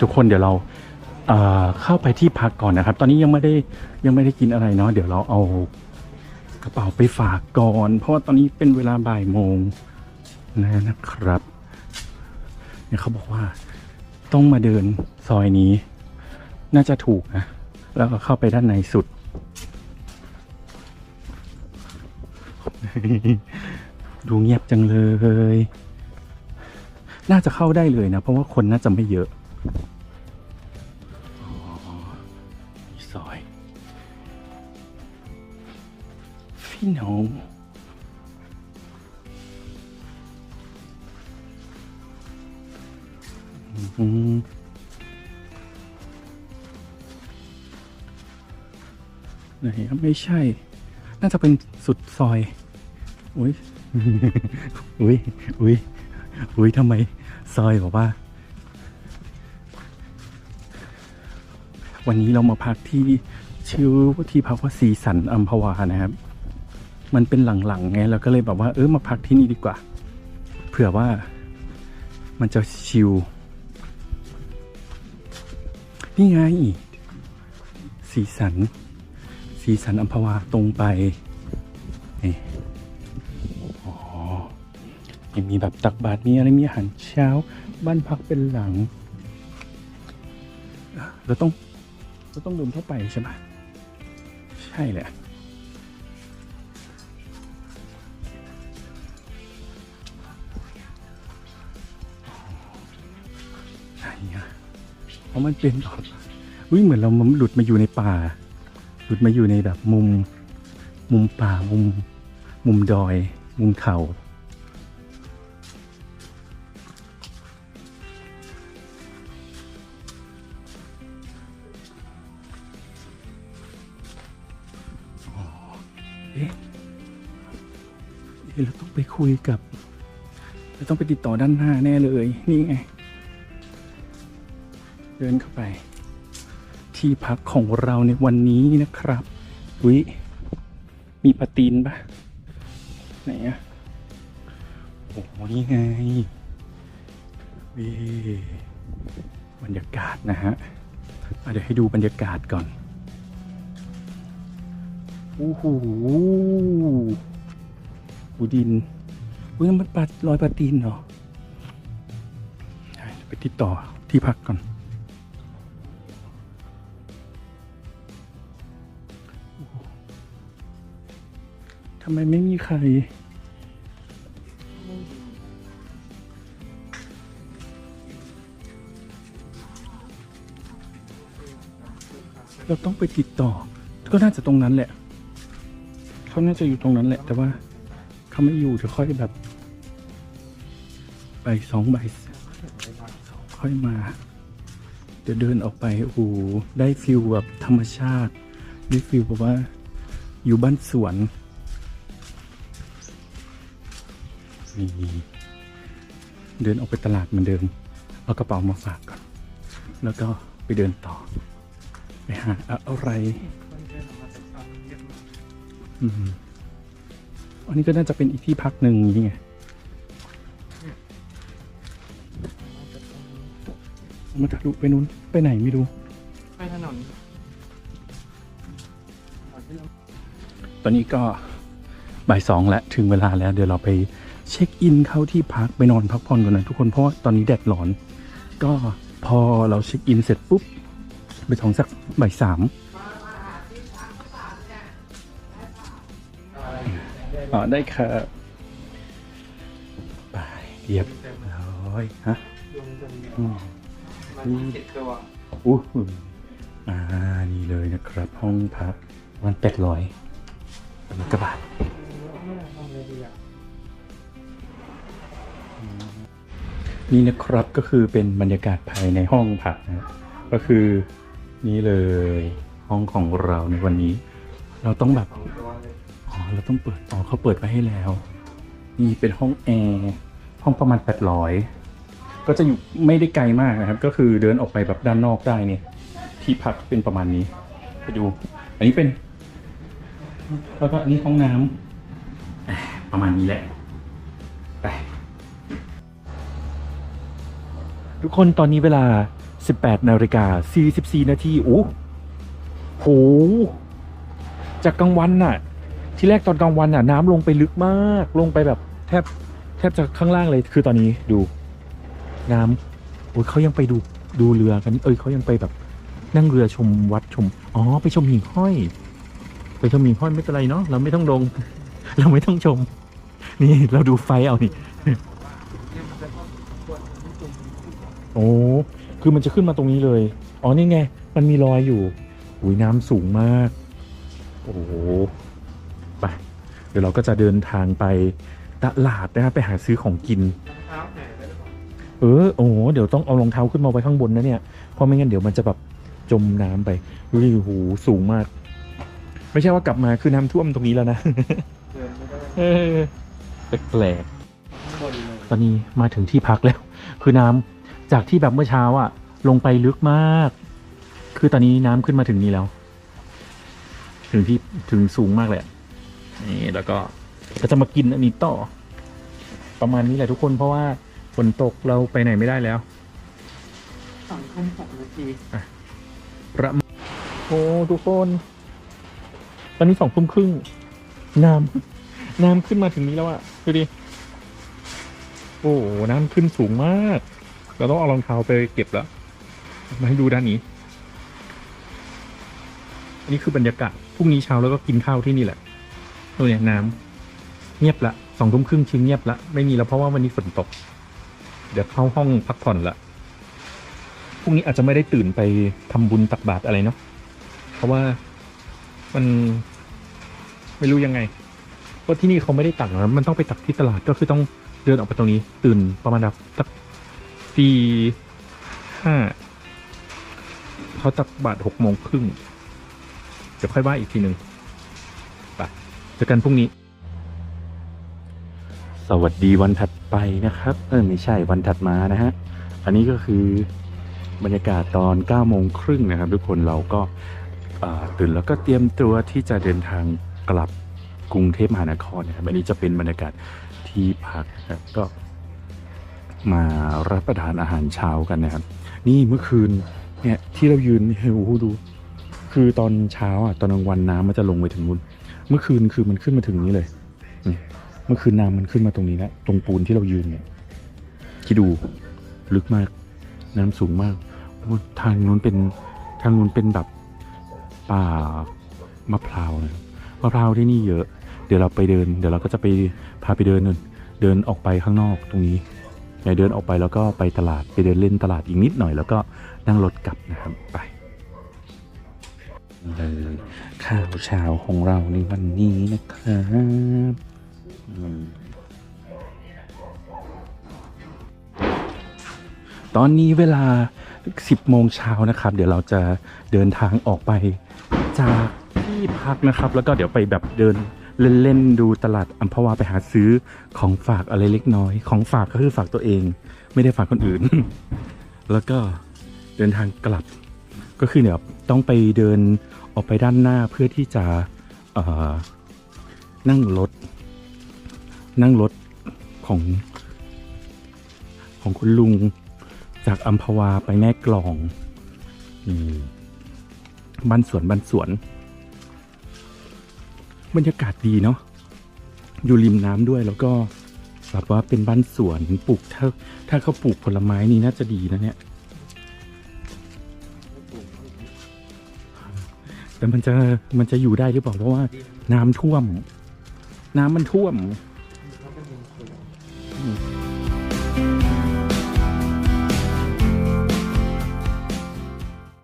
ทุกคนเดี๋ยวเราเอ่อเข้าไปที่พักก่อนนะครับ ตอนนี้ยังไม่ได้ยังไม่ได้กินอะไรเนาะเดี๋ยวเราเอากระเป๋าไปฝากก่อน เพราะว่าตอนนี้เป็นเวลาบ่ายโมงนะนะครับเนี่ยเขาบอกว่าต้องมาเดินซอยนี้ น่าจะถูกนะ แล้วก็เข้าไปด้านในสุด ดูเงียบจังเลย น่าจะเข้าได้เลยนะ เพราะว่าคนน่าจะไม่เยอะ อ๋อมีซอยพี่น้องอืมไหนไม่ใช่ น่าจะเป็นสุดซอย อุ้ย อุ้ย อุ้ย อุ้ยทำไม ซอยบอกว่า วันนี้เรามาพักที่ชื่อที่พักว่าสีสันอัมพวานะครับ มันเป็นหลังๆไงเราก็เลยแบบว่าเออมาพักที่นี่ดีกว่า เผื่อว่ามันจะชิลนี่ไงสีสัน สีสันอัมพวาตรงไปนี่อ๋อยังมีแบบตักบาตรมีอะไรมีอาหารเช้า บ้านพักเป็นหลังเราต้อง เราต้องเดินเข้าไปใช่ไหมใช่แหละไหนอะเพราะมันเป็นแบบวิ่งเหมือนเรามันหลุดมาอยู่ในป่า หลุดมาอยู่ในแบบมุม มุมป่ามุม มุมดอย มุมเขา เอ๊ะเราต้องไปคุยกับเราต้องไปติดต่อด้านหน้าแน่เลย นี่ไง เดินเข้าไป ที่พักของเราในวันนี้นะครับวิมีปาตีนปะไหนอะโอ้โหนี่ไงวิบรรยากาศนะฮะเดี๋ยวให้ดูบรรยากาศก่อน โอ้โหหูดินอุ้ยนั่มันปลาลอยปลาตีนเหรอไปติดต่อที่พักก่อน ทำไมไม่มีใครเราต้องไปติดต่อ ก็น่าจะตรงนั้นแหละ เขาน่าจะอยู่ตรงนั้นแหละ แต่ว่าเขาไม่อยู่จะค่อยแบบใบสองใบสองค่อยมา เดี๋ยวเดินออกไปโอ้โหได้ฟิลแบบธรรมชาติ ได้ฟิลแบบว่าอยู่บ้านสวนนี่เดินออกไปตลาดเหมือนเดิม เอากระเป๋ามาฝากก่อน แล้วก็ไปเดินต่อ ไปหาอะไร อืมอันนี้ก็น่าจะเป็นอีกที่พักหนึ่งนี่ไงมาทะลุไปนู้นไปไหนไม่รู้ ไปถนน ตอนนี้ก็บ่ายสองแล้วถึงเวลาแล้ว เดี๋ยวเราไปเช็คอินเข้าที่พักไปนอนพักผ่อนก่อนนะทุกคนเพราะว่าตอนนี้แดดร้อน ก็พอเราเช็คอินเสร็จปุ๊บ ไปท้องสักบ่ายสาม อ๋อได้ครับไปเรียบร้อยฮะรวมกันอืมมันเจ็ดตัวอู้หูอ่านี่เลยนะครับ ห้องพักวันแปดร้อยกระบาทห้องเลยดีอะนี่นะครับก็คือเป็นบรรยากาศภายในห้องพักนะก็คือนี่เลยห้องของเราในวันนี้ เราต้องแบบสองตัว เราต้องเปิด อ๋อเขาเปิดไว้ให้แล้ว นี่เป็นห้องแอร์ห้องประมาณ 800 ก็จะอยู่ไม่ได้ไกลมากนะครับ ก็คือเดินออกไปแบบด้านนอกได้เนี่ย ที่พักเป็นประมาณนี้ ไปดู อันนี้เป็น แล้วก็อันนี้ห้องน้ำประมาณนี้แหละ ไปทุกคนตอนนี้เวลา 18 นาฬิกา 44 นาทีโอ้โห จากกลางวันน่ะ ที่แรกตอนกลางวันน่ะน้ำลงไปลึกมาก ลงไปแบบแทบแทบจะข้างล่างเลยคือตอนนี้ดู น้ำโอ้ยเขายังไปดูดูเรือกัน เอ้ยเขายังไปแบบนั่งเรือชมวัดชม อ๋อ ไปชมหิ่งห้อย ไปชมหิ่งห้อยไม่เป็นไรเนาะเราไม่ต้องลง เราไม่ต้องชม นี่เราดูไฟเอานี่เนี่ยมันจะต้องควรที่จุ่มโอ้คือมันจะขึ้นมาตรงนี้เลย อ๋อนี่ไง มันมีรอยอยู่อุ้ยน้ำสูงมาก โอ้ ดี๋ยวเราก็จะเดินทางไปตลาดนะครับไปหาซื้อของกินรองเท้าหายไปหรือเปล่าเออโอ้โหเดี๋ยวต้องเอารองเท้าขึ้นมาไว้ข้างบนนะเนี่ยเพราะไม่งั้นเดี๋ยวมันจะแบบจมน้ำไปดูดิโอ้โหสูงมาก ไม่ใช่ว่ากลับมาคือน้ำท่วมตรงนี้แล้วนะเดินไม่ได้เออแปลกข้างบนเลยๆตอนนี้มาถึงที่พักแล้ว คือน้ำจากที่แบบเมื่อเช้าอะลงไปลึกมาก คือตอนนี้น้ำขึ้นมาถึงนี้แล้ว ถึงที่ถึงสูงมากเลยอะ นี่แล้วก็ก็จะมากินอันนี้ต่อ ประมาณนี้แหละทุกคนเพราะว่าฝนตกเราไปไหนไม่ได้แล้วสองทุ่มหกนาทีประมาณโอ้ทุกคน ตอนนี้สองทุ่มครึ่งน้ำน้ำขึ้นมาถึงนี้แล้วอะดูดิโอ้โหน้ำขึ้นสูงมาก เราต้องเอารองเท้าไปเก็บแล้วมาให้ดูด้านนี้ อันนี้คือบรรยากาศพรุ่งนี้เช้าแล้วก็กินข้าวที่นี่แหละ โอ้เนี่ยน้ำเงียบละสองทุ่มครึ่งชิ้นเงียบละไม่มีแล้วเพราะว่าวันนี้ฝนตก เดี๋ยวเข้าห้องพักผ่อนละพรุ่งนี้อาจจะไม่ได้ตื่นไปทำบุญตักบาตรอะไรเนาะเพราะว่ามันไม่รู้ยังไงเพราะที่นี่เขาไม่ได้ตักนะมันต้องไปตักที่ตลาดก็คือต้องเดินออกไปตรงนี้ ตื่นประมาณแบบตักตีห้าเขาตักบาตรหกโมงครึ่งเดี๋ยวค่อยว่าอีกทีหนึ่ง เจอกันพรุ่งนี้ สวัสดีวันถัดไปนะครับ เออไม่ใช่วันถัดมานะฮะ อันนี้ก็คือบรรยากาศตอน9โมงครึ่งนะครับ ทุกคนเราก็ตื่นแล้วก็เตรียมตัวที่จะเดินทางกลับกรุงเทพมหานครนะครับอันนี้จะเป็นบรรยากาศที่พักนะครับก็มารับประทานอาหารเช้ากันนะครับ นี่เมื่อคืนเนี่ยที่เรายืนเนี่ยโอ้โหดู คือตอนเช้าอะตอนกลางวันน้ำมันจะลงไปถึงนู้น เมื่อคืนคือมันขึ้นมาถึงนี้เลยนี่เมื่อคืนน้ำมันขึ้นมาตรงนี้แล้วตรงปูนที่เรายืนเนี่ยคิดดูลึกมากน้ำสูงมากโอ้ทางนู้นเป็นทางนู้นเป็นแบบป่ามะพร้าวนะมะพร้าวที่นี่เยอะ เดี๋ยวเราไปเดิน เดี๋ยวเราก็จะไปพาไปเดินนู่นเดินออกไปข้างนอกตรงนี้เดี๋ยวเดินออกไปแล้วก็ไปตลาดไปเดินเล่นตลาดอีกนิดหน่อย แล้วก็นั่งรถกลับนะครับไป เลยข้าวเช้าของเราในวันนี้นะครับอตอนนี้เวลา 10 โมงเช้านะครับ เดี๋ยวเราจะเดินทางออกไปจากที่พักนะครับ แล้วก็เดี๋ยวไปแบบเดินเล่นๆดูตลาดอัมพวาไปหาซื้อของฝากอะไรเล็กน้อย ของฝากก็คือฝากตัวเอง ไม่ได้ฝากคนอื่น แล้วก็เดินทางกลับ ก็คือเดี๋ยวต้องไปเดิน ออกไปด้านหน้าเพื่อที่จะนั่งรถ นั่งรถของของคุณลุงจากอัมพวาไปแม่กลองนี่บ้านสวนบ้านสวน บรรยากาศดีเนาะอยู่ริมน้ำด้วยแล้วก็แบบว่าเป็นบ้านสวนปลูกถ้าถ้าเขาปลูกผลไม้นี่น่าจะดีนะเนี่ย แต่มันจะมันจะอยู่ได้หรือเปล่าเพราะว่า น้ำท่วม น้ำมันท่วม